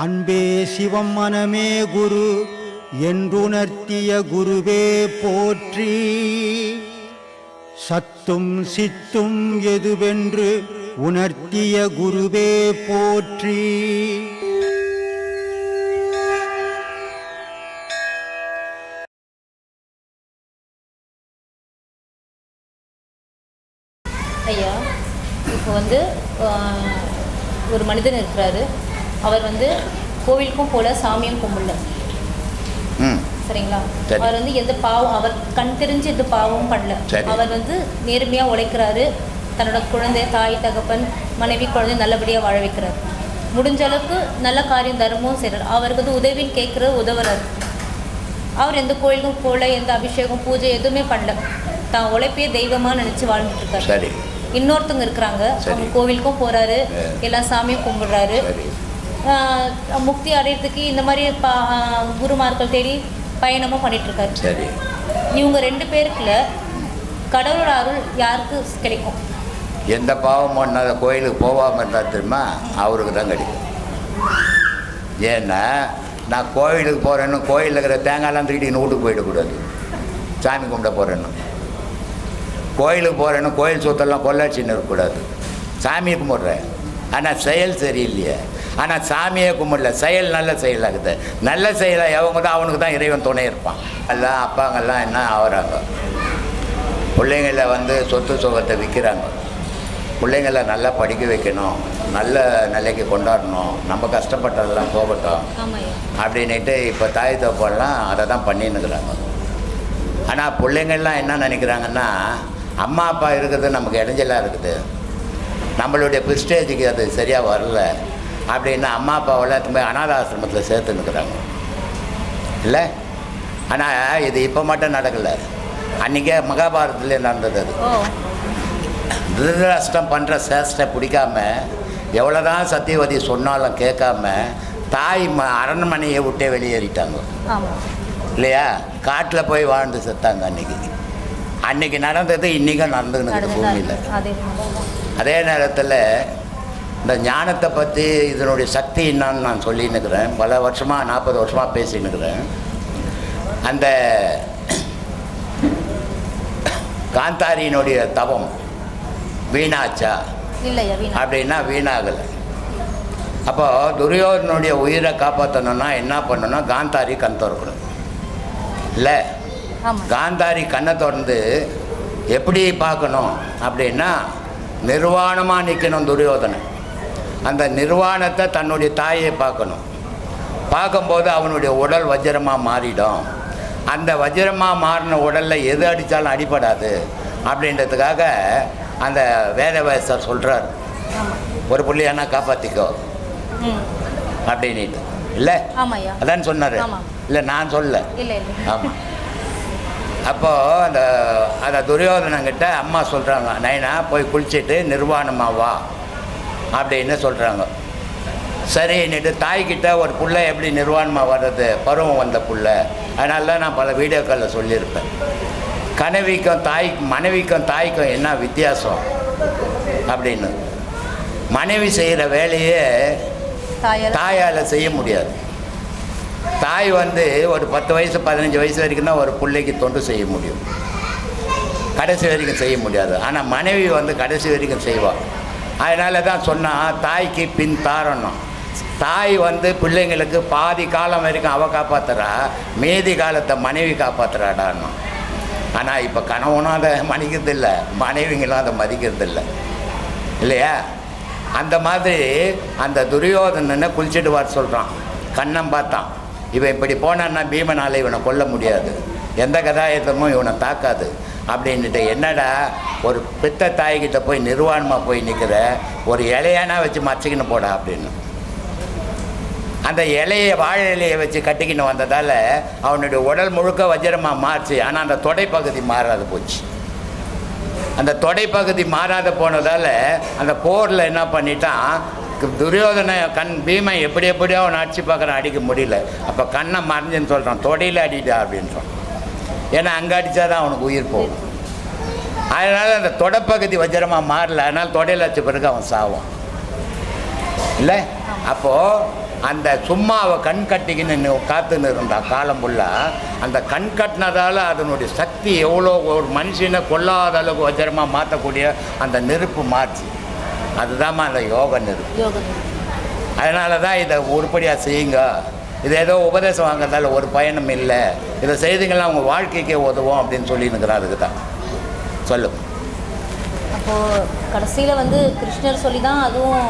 அன்பே சிவம் மனமே குரு என்றுணர்த்திய குருவே போற்றி. சத்தும் சித்தும் எதுவென்று உணர்த்திய குருவே போற்றி. ஐயா இப்போ வந்து ஒரு மனிதன் இருக்கிறாரு. அவர் வந்து கோவிலுக்கும் போல சாமியும் கும்பிடல. சரிங்களா? சரி. அவர் வந்து எந்த பாவம் அவர் கண் தெரிஞ்சு எந்த பாவமும் பண்ணல. அவர் வந்து நேர்மையாக உழைக்கிறாரு. தன்னோட குழந்தை தாய் தகப்பன் மனைவி குழந்தை நல்லபடியாக வாழ வைக்கிறார். முடிஞ்ச அளவுக்கு நல்ல காரியம் தர்மமும் செய்கிறார் அவருக்கு வந்து உதவின்னு கேட்குற உதவுறாரு. அவர் எந்த கோயிலுக்கும் போகல எந்த அபிஷேகம் பூஜை எதுவுமே பண்ணல. தான் உழைப்பே தெய்வமாக நினச்சி வாழ்ந்துட்டு இருக்காரு. இன்னொருத்தவங்க இருக்கிறாங்க. அவங்க கோவிலுக்கும் போறாரு. எல்லா சாமியும் கும்பிடுறாரு. முக்தி அடையிறதுக்கு இந்த மாதிரி பா குருமார்கள் தேடி பயணமும் பண்ணிட்டு இருக்காரு சரி. இவங்க ரெண்டு பேருக்குள்ள கடவுளோட அருள் யாருக்கு கிடைக்கும்? எந்த பாவம் பண்ணாத கோயிலுக்கு போகாமல் இருந்தால் தெரியுமா? அவருக்கு தான் கிடைக்கும். ஏன்னா நான் கோயிலுக்கு போகிறேன்னு கோயிலில் இருக்கிற தேங்காய்லாம் தூக்கிட்டு வீட்டுக்கு போயிடக்கூடாது சாமி கும்பிட போகிறேன்னு கோயிலுக்கு போகிறேன்னு கோயில் சொத்தெல்லாம் கொள்ளாச்சின்னு இருக்கக்கூடாது சாமியை கும்பிட்றேன். ஆனால் செயல் சரியில்லையே. ஆனால் சாமியே கும்பிடல. செயல் நல்ல செயலாகுது. நல்ல செயலாக எவங்க தான் அவனுக்கு தான் இறைவன் துணை இருப்பான். எல்லாம் அப்பாங்கெல்லாம் என்ன ஆகுறாங்க? பிள்ளைங்கள வந்து சொத்து சுகத்தை விற்கிறாங்க பிள்ளைங்கள நல்லா படிக்க வைக்கணும். நல்ல நிலைக்கு கொண்டாடணும். நம்ம கஷ்டப்பட்டதெல்லாம் போகட்டும். ஆமாய்யா. அப்படின்னுட்டு இப்போ தாய் தப்பெல்லாம் அதை தான் பண்ணின்னுக்குறாங்க. ஆனால் பிள்ளைங்கள்லாம் என்ன நினைக்கிறாங்கன்னா அம்மா அப்பா இருக்கிறது நமக்கு இடைஞ்சலாக இருக்குது. நம்மளுடைய பிரிஸ்டேஜுக்கு அது சரியாக வரல. அப்படின்னு அம்மா அப்பாவெல்லாம் போய் அனாத ஆசிரமத்தில் சேர்த்துன்னுக்குறாங்க இல்லை? ஆனால் இது இப்போ மட்டும் நடக்கலை. அன்றைக்கே மகாபாரதத்துலேயே நடந்தது அது. ஓ. திருதராஷ்டிரம் பண்ணுற சேஷ்டை பிடிக்காம எவ்வளோதான் சத்தியவதி சொன்னாலும் கேட்காம தாய் ம அரண்மனையை விட்டே வெளியேறிட்டாங்க. இல்லையா? காட்டில் போய் வாழ்ந்து செத்தாங்க அன்னைக்கு. அன்னைக்கு நடந்தது இன்றைக்கும் நடந்துன்னு பூமியில். அதே நேரத்தில் இந்த ஞானத்தை பற்றி இதனுடைய சக்தி என்னன்னு நான் சொல்லின்னுக்கிறேன். பல வருஷமாக நாற்பது வருஷமாக பேசின்னுக்கிறேன். அந்த காந்தாரியினுடைய தவம் வீணாச்சா? அப்படின்னா வீணாகலை. அப்போ துரியோதனுடைய உயிரை காப்பாற்றணும்னா என்ன பண்ணணும் காந்தாரி கண் திறக்கணும். இல்லை? காந்தாரி கண்ணை திறந்து எப்படி பார்க்கணும் அப்படின்னா நிர்வாணமாக நிற்கணும் துரியோதனன் அந்த நிர்வாணத்தை தன்னுடைய தாயை பார்க்கணும். பார்க்கும்போது அவனுடைய உடல் வஜ்ரமாக மாறிடும். அந்த வஜ்ரமாக மாறின உடலில் எது அடித்தாலும் அடிபடாது அப்படின்றதுக்காக அந்த வேதவேசர் சொல்கிறார் ஆமாம் ஒரு புள்ளியானா காப்பாற்றிக்கோ அப்படின்ட்டு இல்லை? அதான் சொன்னார். இல்லை நான் சொல்ல ஆமாம் அப்போது அந்த அந்த துரியோதனங்கிட்ட அம்மா சொல்கிறாங்க நைனா போய் குளிச்சுட்டு நிர்வாணமா வா. அப்படின்னு சொல்கிறாங்க சரின்னுட்டு தாய்கிட்ட ஒரு புள்ள எப்படி நிர்வாணமாக வர்றது? பருவம் வந்த புள்ள. அதனால தான் நான் பல வீடியோக்களில் சொல்லியிருப்பேன். கனவிக்கும் தாய் மனைவிக்கும் தாய்க்கும் என்ன வித்தியாசம்? அப்படின்னு. மனைவி செய்கிற வேலையே தாயால் செய்ய முடியாது. தாய் வந்து ஒரு பத்து வயசு பதினஞ்சு வயசு வரைக்கும் தான் ஒரு பிள்ளைக்கு தொண்டு செய்ய முடியும். கடைசி வரைக்கும் செய்ய முடியாது. ஆனால் மனைவி வந்து கடைசி வரைக்கும் செய்வாள் அதனால தான் சொன்னால் தாய்க்கு பின் தாரணும். தாய் வந்து பிள்ளைங்களுக்கு பாதி காலம் வரைக்கும் அவள் காப்பாற்றுறா மீதி காலத்தை மனைவி காப்பாற்றுறாடான்னு ஆனால் இப்போ கணவனும் அதை மதிக்கிறதில்ல மனைவிங்களும் அதை மதிக்கிறதில்ல. இல்லையா? அந்த மாதிரி அந்த துரியோதனனை குளிச்சுட்டு வர சொல்கிறான் கண்ணம் பார்த்தான். இவன் இப்படி போனான்னா பீமனால் இவனை கொல்ல முடியாது. எந்த கதாயத்தமும் இவனை தாக்காது. அப்படின்ட்டு என்னடா ஒரு பித்த தாய்கிட்ட போய் நிர்வாணமாக போய் நிற்கிற ஒரு இலையானா வச்சு மறைச்சிக்கின்னு போடா அப்படின்னு. அந்த இலையை வாழை இலையை வச்சு கட்டிக்கின்னு வந்ததால் அவனுடைய உடல் முழுக்க வஜ்ரமாக மாறுச்சு. ஆனால் அந்த தொடைப்பகுதி மாறாது போச்சு. அந்த தொடைப்பகுதி மாறாத போனதால் அந்த போரில் என்ன பண்ணிட்டான் துரியோதனை கண் பீமை எப்படி எப்படியோ அவனை அடிச்சு பார்க்குறான் அடிக்க முடியல. அப்போ கண்ணை மறைஞ்சுன்னு சொல்கிறான் தொடையில் அடிடா அப்படின்றான் ஏன்னா அங்கே அடித்தா தான் அவனுக்கு உயிர் போகும். அதனால் அந்த தொடைப்பகுதி வஜ்ரமாக மாறல. அதனால் தொடையில் வச்ச பிறகு அவன் சாவான். இல்லை? அப்போது அந்த சும்மா அவ கண் கட்டிக்கின்னு காத்துன்னு இருந்தா காலம் ஃபுல்லாக அந்த கண் கட்டினதால் அதனுடைய சக்தி எவ்வளோ ஒரு மனுஷனை கொல்லாத அளவுக்கு வஜரமாக மாற்றக்கூடிய அந்த நெருப்பு மாற்றி அதுதாம்மா அந்த யோக நெருப்பு. அதனால தான் இதை உருப்படியாக செய்யுங்க. இது ஏதோ உபதேசம் வாங்குறதால ஒரு பயனும் இல்லை. இதை செய்தீங்கன்னா அவங்க வாழ்க்கைக்கே உதவும் அப்படின்னு சொல்லியிருக்கிறேன் அதுக்கு தான் சொல்லு. அப்போது கடைசியில் வந்து கிருஷ்ணர் சொல்லி தான் அதுவும்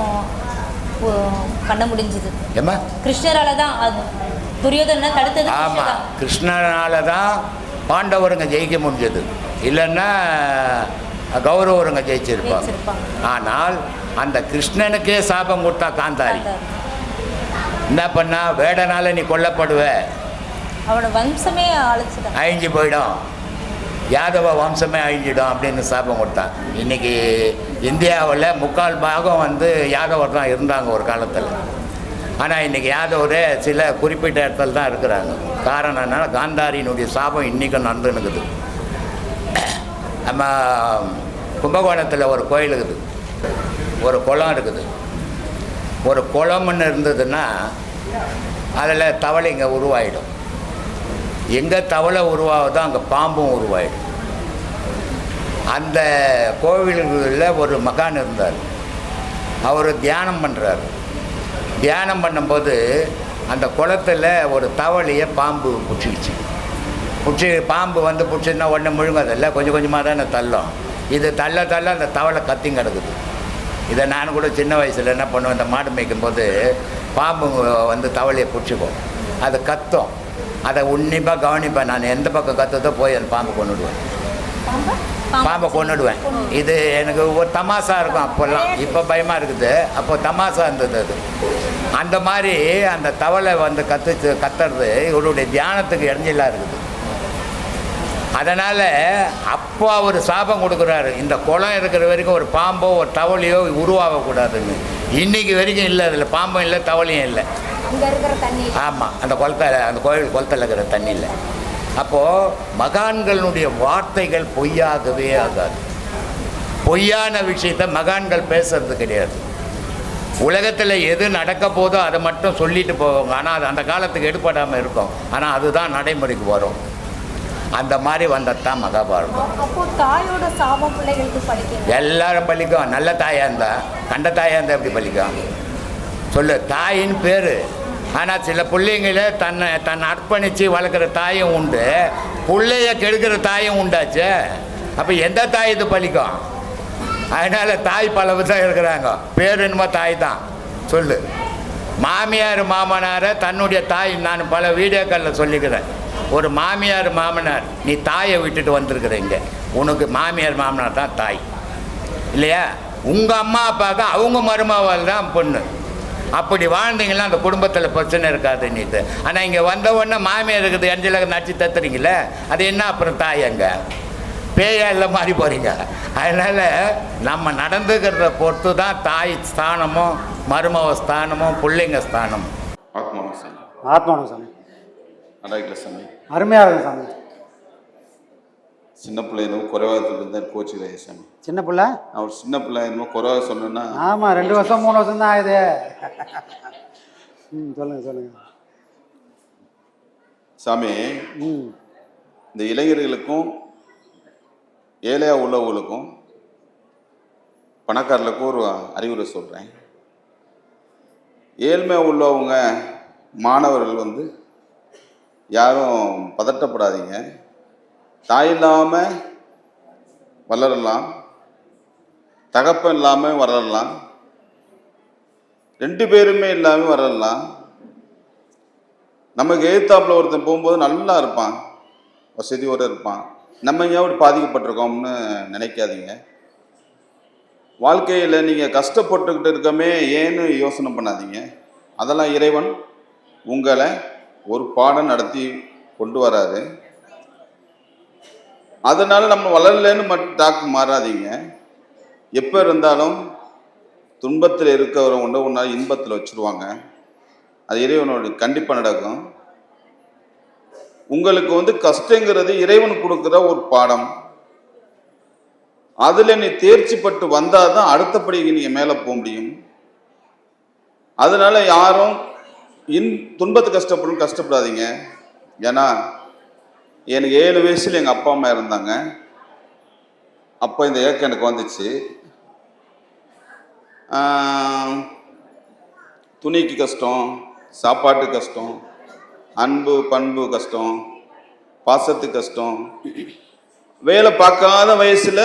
பண்ண முடிஞ்சுது. ஏம்மா? கிருஷ்ணரால தான் அது துரியோதனை தடுத்தது ஆமாம் தான். கிருஷ்ணனால தான் பாண்டவருங்க ஜெயிக்க முடிஞ்சது. இல்லைன்னா கௌரவருங்க ஜெயிச்சிருப்பாங்க. ஆனால் அந்த கிருஷ்ணனுக்கே சாபம் கொடுத்தா காந்தாரி. என்ன பண்ணா வேடனால நீ கொல்லப்படுவ. அவனோட வம்சமே அழைச்சிட்டான் அழிஞ்சு போயிடும். யாதவ வம்சமே அழிஞ்சிடும் அப்படின்னு சாபம் கொடுத்தான். இன்னைக்கு இந்தியாவில் முக்கால் பாகம் வந்து யாதவர் தான் இருந்தாங்க ஒரு காலத்தில். ஆனால் இன்னைக்கு யாதவரே சில குறிப்பிட்ட இடத்துல தான் இருக்கிறாங்க. காரணம் என்னன்னா காந்தாரியினுடைய சாபம் இன்றைக்கும் நடந்துன்னுக்குது நம்ம கும்பகோணத்தில் ஒரு கோயில் இருக்குது. ஒரு குளம் இருக்குது. ஒரு குளம்னு இருந்ததுன்னா அதில் தவளை இங்கே உருவாயிடும். எங்கே தவளை உருவாகுதோ அங்கே பாம்பும் உருவாயிடும். அந்த கோவில்களில் ஒரு மகான் இருந்தார். அவர் தியானம் பண்ணுறார் தியானம் பண்ணும்போது அந்த குளத்துல ஒரு தவளையை பாம்பு பிடிச்சிக்கிச்சு பிடிச்சி பாம்பு வந்து பிடிச்சிருந்தா உடனே முழுங்காதில்ல கொஞ்சம் கொஞ்சமாக தானே தள்ளும். இது தள்ள தள்ள அந்த தவளை கத்தி கிடக்குது. இதை நான் கூட சின்ன வயசில் என்ன பண்ணுவேன் இந்த மாடு மேய்க்கும் போது பாம்பு வந்து தவளையை பிடிச்சிக்கும். அது கத்தும். அதை உன்னிப்பாக கவனிப்பேன். நான் எந்த பக்கம் கத்துதோ போய் அந்த பாம்பை கொண்டுடுவேன் பாம்பை? கொண்டுடுவேன் இது எனக்கு ஒரு தமாசா இருக்கும் அப்போல்லாம். இப்போ பயமாக இருக்குது. அப்போ தமாசா இருந்தது அது. அந்த மாதிரி அந்த தவளை வந்து கத்து கத்துறது இவருடைய தியானத்துக்கு இடைஞ்சலாக இருக்குது. அதனால் அப்போ அவர் சாபம் கொடுக்குறாரு. இந்த குளம் இருக்கிற வரைக்கும் ஒரு பாம்போ ஒரு தவளையோ உருவாகக்கூடாதுன்னு. இன்னைக்கு வரைக்கும் இல்லை அதில் பாம்பும் இல்லை தவளையும் இல்லை. ஆமாம் அந்த குளத்தில் அந்த கோயில் குளத்தில் இருக்கிற தண்ணியில் அப்போது மகான்களுடைய வார்த்தைகள் பொய்யாகவே ஆகாது. பொய்யான விஷயத்தை மகான்கள் பேசுறது கிடையாது. உலகத்தில் எது நடக்க போதோ அதை மட்டும் சொல்லிட்டு போவாங்க. ஆனால் அது அந்த காலத்துக்கு எடுபடாமல் இருக்கும். ஆனால் அதுதான் நடைமுறைக்கு வரும். அந்த மாதிரி வந்தது தான் மகாபாரதம். அப்போ தாயோட சாபம் பிள்ளைகளுக்கு படிக்கணும் எல்லாரும் பலிக்கும் நல்ல தாயா இருந்தா கண்ட தாயா இருந்தா எப்படி பலிக்கும் சொல்லு தாயின்னு பேர். ஆனால் சில பிள்ளைங்கள தன்னை தன்னை அர்ப்பணித்து வளர்க்குற தாயும் உண்டு. பிள்ளைய கெடுக்கிற தாயும் உண்டாச்சு. அப்போ எந்த தாய் இது பலிக்கும் அதனால் தாய் பல விதம் இருக்கிறாங்க. பேர் என்னமோ தாய் தான். சொல்லு. மாமியார் மாமனாரை தன்னுடைய தாய் நான் பல வீடியோக்களில் சொல்லிக்கிறேன். ஒரு மாமியார் மாமனார் நீ தாயை விட்டுட்டு வந்திருக்கிற இங்கே. உனக்கு மாமியார் மாமனார் தான் தாய். இல்லையா? உங்கள் அம்மா அப்பாவுக்கு அவங்க மருமாவால் தான் பொண்ணு. அப்படி வாழ்ந்தீங்கன்னா அந்த குடும்பத்தில் பிரச்சனை இருக்காது நீட்டு ஆனால் இங்கே வந்த உடனே மாமியார் இருக்குது அஞ்சலக நடிச்சு தத்துறீங்களே அது என்ன அப்புறம் தாய் அங்கே? பேயா இல்லை மாறி போகிறீங்க அதனால் நம்ம நடந்துக்கிறத பொறுத்து தான் தாய் ஸ்தானமும் மருமவ ஸ்தானமும் பிள்ளைங்க ஸ்தானமும். ஆத்மானம் சாமி ஆத்மானம் சாமி சாமி? அருமையாக இருக்கும் சாமி. சின்ன பிள்ளை எதுவும் குறைவாக இருந்தால் கோச்சுக்கிறாய் சாமி. சின்ன பிள்ளை? ஒரு சின்ன பிள்ளை என்னமோ குறைவாக சொன்னேன்னா. ஆமாம் ரெண்டு வருஷம் மூணு வருஷம் தான் ஆகுது. ம் சொல்லுங்கள் சொல்லுங்கள் சாமி இந்த இளைஞர்களுக்கும் ஏழையா உள்ளவங்களுக்கும் பணக்காரர்களுக்கும் ஒரு அறிவுரை சொல்கிறேன் ஏழ்மையாக உள்ளவங்க மாணவர்கள் வந்து யாரும் பதட்டப்படாதீங்க. தாய் இல்லாமல் வளரலாம். தகப்பன் இல்லாமல் வளரலாம். ரெண்டு பேருமே இல்லாமல் வளரலாம். நமக்கு எழுத்தாப்பில் ஒருத்தன் போகும்போது நல்லா இருப்பான். வசதியோடு இருப்பான். நம்ம ஏன் பாதிக்கப்பட்டிருக்கோம்னு நினைக்காதீங்க. வாழ்க்கையில் நீங்கள் கஷ்டப்பட்டுக்கிட்டு இருக்கமே ஏன்னு யோசனை பண்ணாதீங்க. அதெல்லாம் இறைவன் உங்களை ஒரு பாடம் நடத்தி கொண்டு வராரு. அதனால நம்ம வளரலன்னு மட்டும் டாக்கு மாறாதீங்க. எப்போ இருந்தாலும் துன்பத்தில் இருக்கிறவங்க ஒன்று ஒன்றா இன்பத்தில் வச்சுருவாங்க. அது இறைவனோட கண்டிப்பாக நடக்கும். உங்களுக்கு வந்து கஷ்டங்கிறது இறைவன் கொடுக்குற ஒரு பாடம். அதில் நீ தேர்ச்சி பட்டு வந்தால் தான் அடுத்தபடிக்கு நீங்கள் மேலே போக முடியும். அதனால யாரும் இன் துன்பத்து கஷ்டப்படும் கஷ்டப்படாதீங்க. ஏன்னா எனக்கு ஏழு வயசில் எங்கள் அப்பா அம்மா இருந்தாங்க அப்போ இந்த ஏக்கம் எனக்கு வந்துச்சு. துணிக்கு கஷ்டம் சாப்பாட்டு கஷ்டம் அன்பு பண்பு கஷ்டம் பாசத்து கஷ்டம். வேலை பார்க்காத வயசில்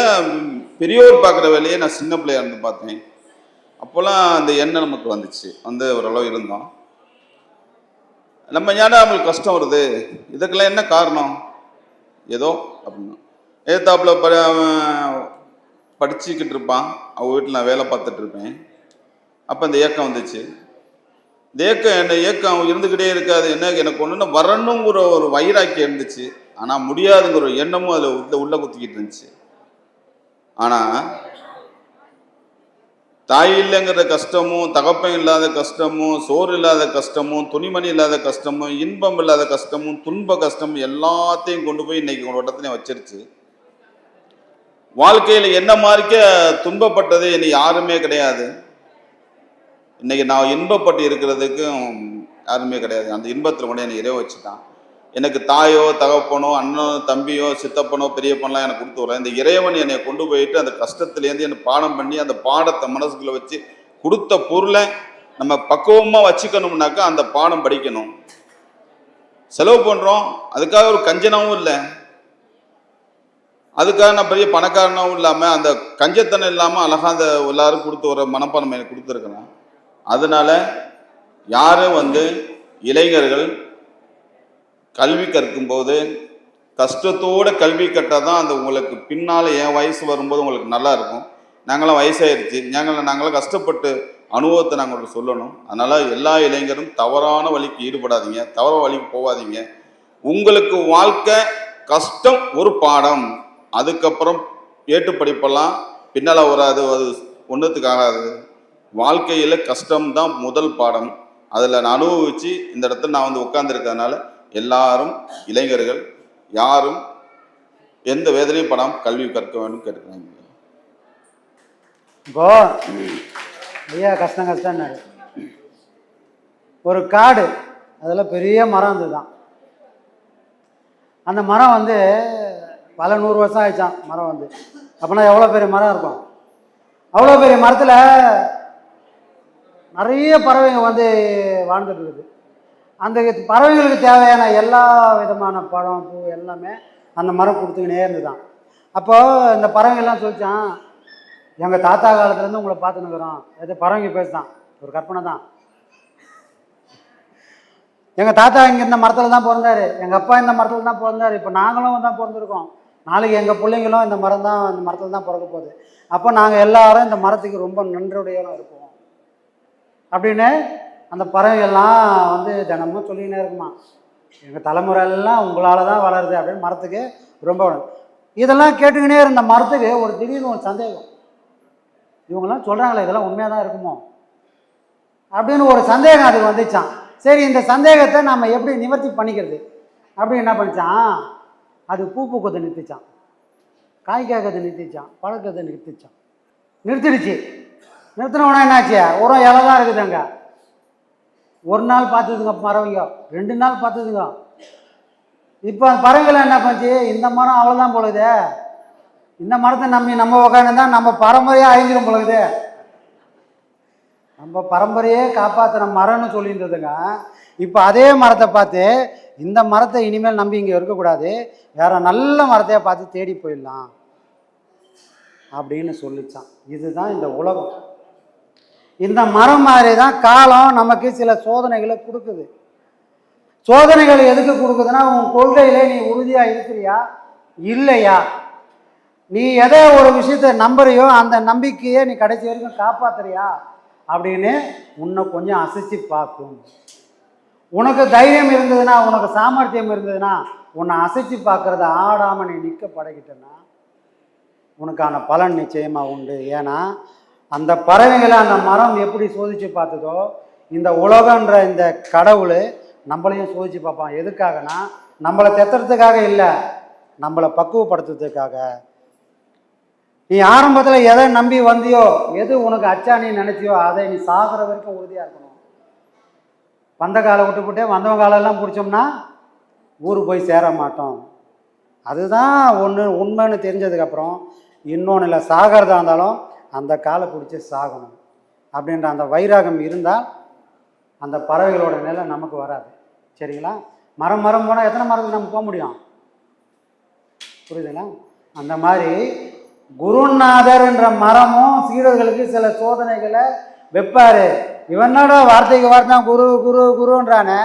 பெரியோர் பார்க்குற வேலையை நான் சின்ன பிள்ளையாக இருந்து பார்த்தேன். அப்போல்லாம் அந்த எண்ணம் நமக்கு வந்துச்சு. வந்து ஓரளவு இருந்தோம் நம்ம ஏன்னா நம்மளுக்கு கஷ்டம் வருது. இதுக்கெல்லாம் என்ன காரணம்? ஏதோ அப்படின்னா. ஏத்தாப்புல ப அவன் படிச்சுக்கிட்டு இருப்பான். அவன் வீட்டில் நான் வேலை பார்த்துட்டு இருப்பேன். அப்போ இந்த ஏக்கம் வந்துச்சு. இந்த ஏக்கம் என்ன ஏக்கம் இருந்துக்கிட்டே இருக்காது. என்ன எனக்கு ஒன்றுன்னு வரணுங்கிற ஒரு வைராக்கியம் இருந்துச்சு. ஆனால் முடியாதுங்கிற ஒரு எண்ணமும் அதில் உள்ள உள்ளே குத்திக்கிட்டு இருந்துச்சு. ஆனால் தாய் இல்லைங்கிற கஷ்டமும் தகப்பம் இல்லாத கஷ்டமும் சோறு இல்லாத கஷ்டமும் துணிமணி இல்லாத கஷ்டமும் இன்பம் இல்லாத கஷ்டமும் துன்ப கஷ்டமும் எல்லாத்தையும் கொண்டு போய் இன்னைக்கு உங்களோட இடத்துல வச்சிருச்சு. வாழ்க்கையில் என்ன மாதிரிக்க துன்பப்பட்டது இனி யாருமே கிடையாது. இன்னைக்கு நான் இன்பப்பட்டு இருக்கிறதுக்கும் யாருமே கிடையாது. அந்த இன்பத்தில் கூட என்னை இறைவ வச்சுட்டான். எனக்கு தாயோ தகப்பனோ அண்ணனோ தம்பியோ சித்தப்பனோ பெரியப்பனெலாம் எனக்கு கொடுத்து வரேன் இந்த இறைவன் என்னை கொண்டு போயிட்டு அந்த கஷ்டத்துலேருந்து என்னை பாடம் பண்ணி அந்த பாடத்தை மனசுக்குள்ள வச்சு கொடுத்த பொருளை நம்ம பக்குவமாக வச்சுக்கணும்னாக்கா அந்த பாடம் படிக்கணும். செலவு பண்ணுறோம் அதுக்காக ஒரு கஞ்சனமும் இல்லை. அதுக்காக நான் பெரிய பணக்காரனாகவும் இல்லாமல் அந்த கஞ்சத்தனம் இல்லாமல் அழகாக அந்த எல்லாரும் கொடுத்து வர மனப்பான்மை எனக்கு கொடுத்துருக்குறேன். அதனால யாரும் வந்து இளைஞர்கள் கல்வி கற்கும்போது கஷ்டத்தோட கல்வி கட்டால் தான் அந்த உங்களுக்கு பின்னால் என் வயசு வரும்போது உங்களுக்கு நல்லா இருக்கும். நாங்களாம் வயசாயிருச்சு. நாங்கள் நாங்களாம் கஷ்டப்பட்டு அனுபவத்தை நாங்கள் உங்களுக்கு சொல்லணும். அதனால் எல்லா இளைஞரும் தவறான வழிக்கு ஈடுபடாதீங்க. தவற வழிக்கு போகாதீங்க. உங்களுக்கு வாழ்க்கை கஷ்டம் ஒரு பாடம். அதுக்கப்புறம் ஏட்டு படிப்பெல்லாம் பின்னால் வராது. அது ஒன்றுத்துக்கு ஆகாது. வாழ்க்கையில் கஷ்டம்தான் முதல் பாடம். அதில் நான் அனுபவித்து இந்த இடத்துல நான் வந்து உட்கார்ந்திருக்கறதுனால எல்லாரும் இளைஞர்கள் யாரும் எந்த வேதனையும் படாமல் கல்வி கற்க வேண்டும் கேட்டுக்கிறாங்க. இப்போ ஐயா கஷ்டம் கஷ்டம்னாரு. ஒரு காடு அதில் பெரிய மரம் இருந்ததுதான். அந்த மரம் வந்து பல நூறு வருஷம் ஆயிடுச்சான் மரம் வந்து. அப்போனா எவ்வளோ பெரிய மரம் இருக்கும்? அவ்வளோ பெரிய மரத்தில் நிறைய பறவைங்க வந்து வாழ்ந்துட்டு இருக்குது. அந்த பறவைகளுக்கு தேவையான எல்லா விதமான பழம் பூ எல்லாமே அந்த மரம் கொடுத்துக்கினே இருந்துதான். அப்போது இந்த பறவைகள்லாம் சொல்லித்தான் எங்கள் தாத்தா காலத்துலேருந்து உங்களை பார்த்துன்னுக்குறோம். எது பறவைங்க பேசுதான். ஒரு கற்பனை தான். எங்கள் தாத்தா இங்கே இந்த மரத்தில் தான் பிறந்தார். எங்கள் அப்பா இந்த மரத்தில் தான் பிறந்தார். இப்போ நாங்களும் தான் பிறந்திருக்கோம். நாளைக்கு எங்கள் பிள்ளைங்களும் இந்த மரம் தான் இந்த மரத்தில் தான் பிறக்க போகுது. அப்போ நாங்கள் எல்லாரும் இந்த மரத்துக்கு ரொம்ப நன்றியுடையவங்க இருப்போம். அப்படின்னு அந்த பறவைகள்லாம் வந்து தினமும் சொல்லிக்கினே இருக்குமா எங்கள் தலைமுறை எல்லாம் உங்களால் தான் வளருது அப்படின்னு மரத்துக்கு ரொம்ப வளரும். இதெல்லாம் கேட்டுக்கினே இருந்த மரத்துக்கு ஒரு திடீர்னு ஒரு சந்தேகம். இவங்கெல்லாம் சொல்கிறாங்களே இதெல்லாம் உண்மையாக தான் இருக்குமோ? அப்படின்னு ஒரு சந்தேகம் அதுக்கு வந்துச்சான் சரி இந்த சந்தேகத்தை நம்ம எப்படி நிவர்த்தி பண்ணிக்கிறது? அப்படின்னு என்ன பண்ணிச்சான் அது பூ பூக்கத்தை நிறுத்திச்சான் காய் காய்க்கத்தை நிறுத்திச்சான் பழக்கத்தை நிறுத்திச்சான் நிறுத்திடுச்சு. நிறுத்தினோடனே என்னாச்சு? உரம் இலை தான் இருக்குது அங்கே. ஒரு நாள் பார்த்ததுங்க பறவைங்க. ரெண்டு நாள் பார்த்ததுங்க. இப்போ அந்த பறவைகள் என்ன பண்ணுச்சு? இந்த மரம் அவ்வளோதான் போலுதே இந்த மரத்தை நம்பி நம்ம உட்காந்துருந்தா நம்ம பரம்பரையாக அழிஞ்சிடும் போலுது நம்ம பரம்பரையே காப்பாற்றுற மரம்னு சொல்லியிருந்ததுங்க. இப்போ அதே மரத்தை பார்த்து இந்த மரத்தை இனிமேல் நம்பி இங்கே இருக்கக்கூடாது. வேற நல்ல மரத்தையே பார்த்து தேடி போயிடலாம். அப்படின்னு சொல்லிச்சான். இதுதான் இந்த உலகம். இந்த மரம் மாதிரி தான் காலம் நமக்கு சில சோதனைகளை கொடுக்குது. சோதனைகள் எதுக்கு கொடுக்குதுன்னா உன் கொள்கையிலே நீ உறுதியாக இருக்கிறியா? இல்லையா? நீ எதை ஒரு விஷயத்தை நம்புறியோ அந்த நம்பிக்கையை நீ கடைசி வரைக்கும் காப்பாத்துறியா? அப்படின்னு உன்னை கொஞ்சம் அசைச்சு பார்க்கும். உனக்கு தைரியம் இருந்ததுன்னா உனக்கு சாமர்த்தியம் இருந்ததுன்னா உன்னை அசைச்சு பார்க்கறத ஆடாமல் நீ நிற்க பழகிட்டனா உனக்கான பலன் நிச்சயமாக உண்டு. ஏன்னா அந்த பறவைகளை அந்த மரம் எப்படி சோதிச்சு பார்த்ததோ இந்த உலகன்ற இந்த கடவுள் நம்மளையும் சோதிச்சு பார்ப்பான். எதுக்காகனா நம்மளை தெத்துறதுக்காக இல்லை நம்மளை பக்குவப்படுத்துறதுக்காக. நீ ஆரம்பத்தில் எதை நம்பி வந்தியோ எது உனக்கு அச்சா நீ நினைச்சியோ அதை நீ சாகிற வரைக்கும் உறுதியாக இருக்கணும். வந்த காலை விட்டு போட்டே வந்தவங்க காலெல்லாம் பிடிச்சோம்னா ஊர் போய் சேர மாட்டோம். அதுதான் ஒன்று உண்மைன்னு தெரிஞ்சதுக்கப்புறம் இன்னொன்று இல்லை சாகிறதா இருந்தாலும் அந்த காலை பிடிச்சி சாகணும். அப்படின்ற அந்த வைராகம் இருந்தால் அந்த பறவைகளோட நிலை நமக்கு வராது. சரிங்களா? மரம் மரம் போனால் எத்தனை மரத்துக்கு நம்ம போக முடியும்? புரியுதுங்களா? அந்த மாதிரி குருநாதர் என்ற மரமும் சீடர்களுக்கு சில சோதனைகளை வைப்பாரு. இவனோட வார்த்தைக்கு வார்த்தை குரு குரு குருன்றானே?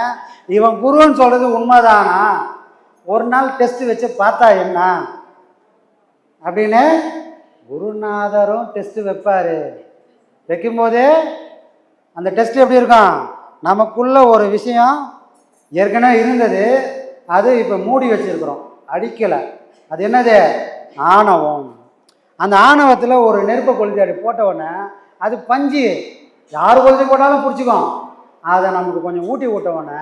இவன் குருன்னு சொல்றது உண்மைதானா? ஒரு நாள் டெஸ்ட் வச்சு பார்த்தா என்ன? அப்படின்னு குருநாதரும் டெஸ்ட்டு வைப்பார். வைக்கும்போதே அந்த டெஸ்ட் எப்படி இருக்கும்? நமக்குள்ள ஒரு விஷயம் ஏற்கனவே இருந்தது. அது இப்போ மூடி வச்சுருக்குறோம். அடிக்கலை. அது என்னது? ஆணவம். அந்த ஆணவத்தில் ஒரு நெருப்பை கொளுத்தி அப்படி போட்ட உடனே அது பஞ்சு. யார் கொளுத்தி போட்டாலும் பிடிச்சிக்கும். அதை நமக்கு கொஞ்சம் ஊட்டி விட்ட உடனே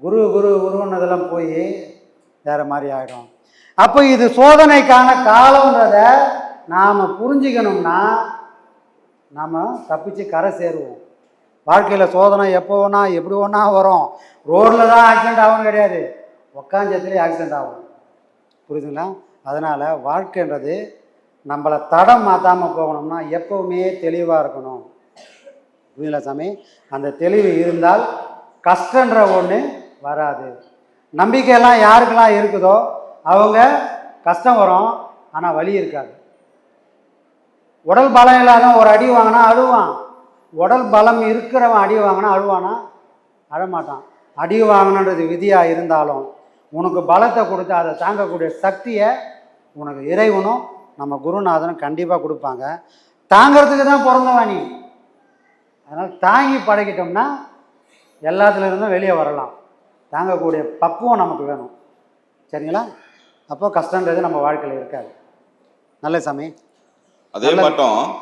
குரு குரு குருன்னதெல்லாம் போய் வேறு மாதிரி ஆகிடும் அப்போ இது சோதனைக்கான காலன்றத நாம் புரிஞ்சுக்கணும்னா நாம் தப்பிச்சு கரை சேருவோம். வாழ்க்கையில் சோதனை எப்போ வேணா எப்படி வேணா வரும்? ரோட்டில் தான் ஆக்சிடென்ட் ஆகும் கிடையாது. உக்காஞ்சத்துலேயே ஆக்சிடென்ட் ஆகும். புரியுதுங்களா? அதனால் வாழ்க்கைன்றது நம்மளை தடம் மாற்றாமல் போகணும்னா எப்போவுமே தெளிவாக இருக்கணும். புரியுதுங்களா சாமி? அந்த தெளிவு இருந்தால் கஷ்டன்ற ஒன்று வராது. நம்பிக்கையெல்லாம் யாருக்கெல்லாம் இருக்குதோ அவங்க கஷ்டம் வரும் ஆனால் வலி இருக்காது. உடல் பலம் இல்லாதவன் ஒரு அடி வாங்கினா அழுவான். உடல் பலம் இருக்கிறவன் அடி வாங்கினா அழுவானா? அழமாட்டான். அடி வாங்கணுன்றது விதியாக இருந்தாலும் உனக்கு பலத்தை கொடுத்து அதை தாங்கக்கூடிய சக்தியை உனக்கு இறைவனும் நம்ம குருநாதனும் கண்டிப்பாக கொடுப்பாங்க. தாங்கிறதுக்கு தான் பிறந்தவன் நீ. அதனால் தாங்கி பழகிட்டோம்னா எல்லாத்துலேருந்தும் வெளியே வரலாம். தாங்கக்கூடிய பக்குவம் நமக்கு வேணும். சரிங்களா? அப்போ கஷ்டன்றது நம்ம வாழ்க்கையில் இருக்காது. நல்ல சாமி. அதே. மட்டும்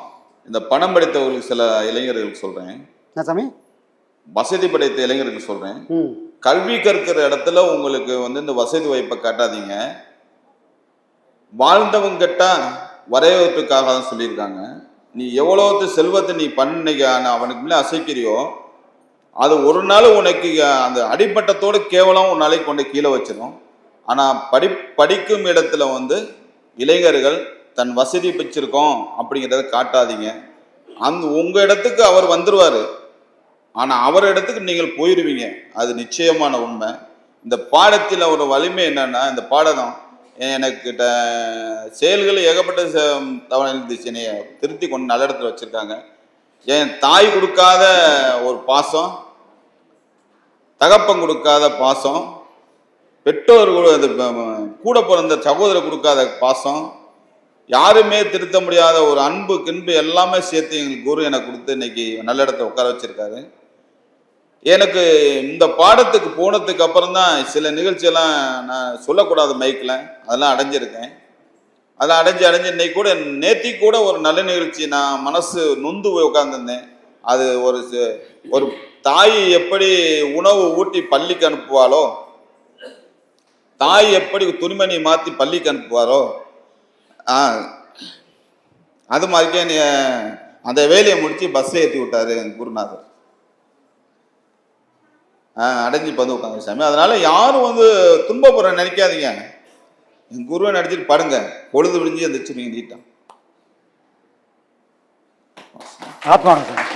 இந்த பணம் படைத்தவர்களுக்கு சில இளைஞர்களுக்கு சொல்றேன். என்ன சாமி? வசதி படைத்த இளைஞர்களுக்கு சொல்றேன். கல்வி கற்கிற இடத்துல உங்களுக்கு வந்து இந்த வசதி வாய்ப்பை காட்டாதீங்க. வாழ்ந்தவங்கிட்ட வரையறதுக்காக தான் சொல்லியிருக்காங்க. நீ எவ்வளோத்து செல்வத்தை நீ பண்ணிக்க அவனுக்கு மேலே அசைக்கிறியோ அது ஒரு நாள் உனக்கு அந்த அடிப்பட்டத்தோடு கேவலம் ஒரு நாளைக்கு கொண்டு கீழே வச்சிடும் ஆனால் படி படிக்கும் இடத்துல வந்து இளைஞர்கள் தன் வசதி வச்சிருக்கோம் அப்படிங்கிறத காட்டாதீங்க. அந்த உங்கள் இடத்துக்கு அவர் வந்துடுவார் ஆனால் அவர் இடத்துக்கு நீங்கள் போயிடுவீங்க அது நிச்சயமான உண்மை. இந்த பாடத்தில் ஒரு வலிமை என்னன்னா இந்த பாடம் எனக்கு செயல்கள் ஏகப்பட்ட தவணை இருந்துச்சு என்னைய திருத்தி கொண்டு நல்ல இடத்துல வச்சுருக்காங்க. என் தாய் கொடுக்காத ஒரு பாசம் தகப்பம் கொடுக்காத பாசம் பெற்றோர்கள் அது கூட பிறந்த சகோதரர் கொடுக்காத பாசம் யாருமே திருத்த முடியாத ஒரு அன்பு கின்பு எல்லாமே சேர்த்து எங்களுக்கு குரு எனக்கு கொடுத்து இன்னைக்கு நல்ல இடத்த உட்கார வச்சிருக்காரு. எனக்கு இந்த பாடத்துக்கு போனதுக்கு அப்புறம் தான் சில நிகழ்ச்சியெல்லாம் நான் சொல்லக்கூடாது மைக்கில் அதெல்லாம் அடைஞ்சிருக்கேன். அதெல்லாம் அடைஞ்சு அடைஞ்சு இன்னைக்கு கூட நேத்தி கூட ஒரு நல்ல நிகழ்ச்சி நான் மனசு நொந்து போய் உட்காந்துருந்தேன் அது ஒரு ஒரு தாய் எப்படி உணவு ஊட்டி பள்ளிக்கு அனுப்புவாளோ தாய் எப்படி துணிமணியை மாற்றி பள்ளிக்கு அனுப்புவாரோ? ஆ அது மாதிரிக்கே நீ அந்த வேலையை முடிச்சு பஸ்ஸை ஏற்றி விட்டாரு எங்க குருநாதர். ஆ அடைஞ்சு பந்து உட்காந்து சாமி. அதனால யாரும் வந்து துன்பப்படுற நினைக்காதீங்க. என் குருவை நடிச்சிட்டு பாருங்க. பொழுது விழிஞ்சு எந்திரிச்சிருவீங்க நீட்டாக ஆத்மானம் சாமி.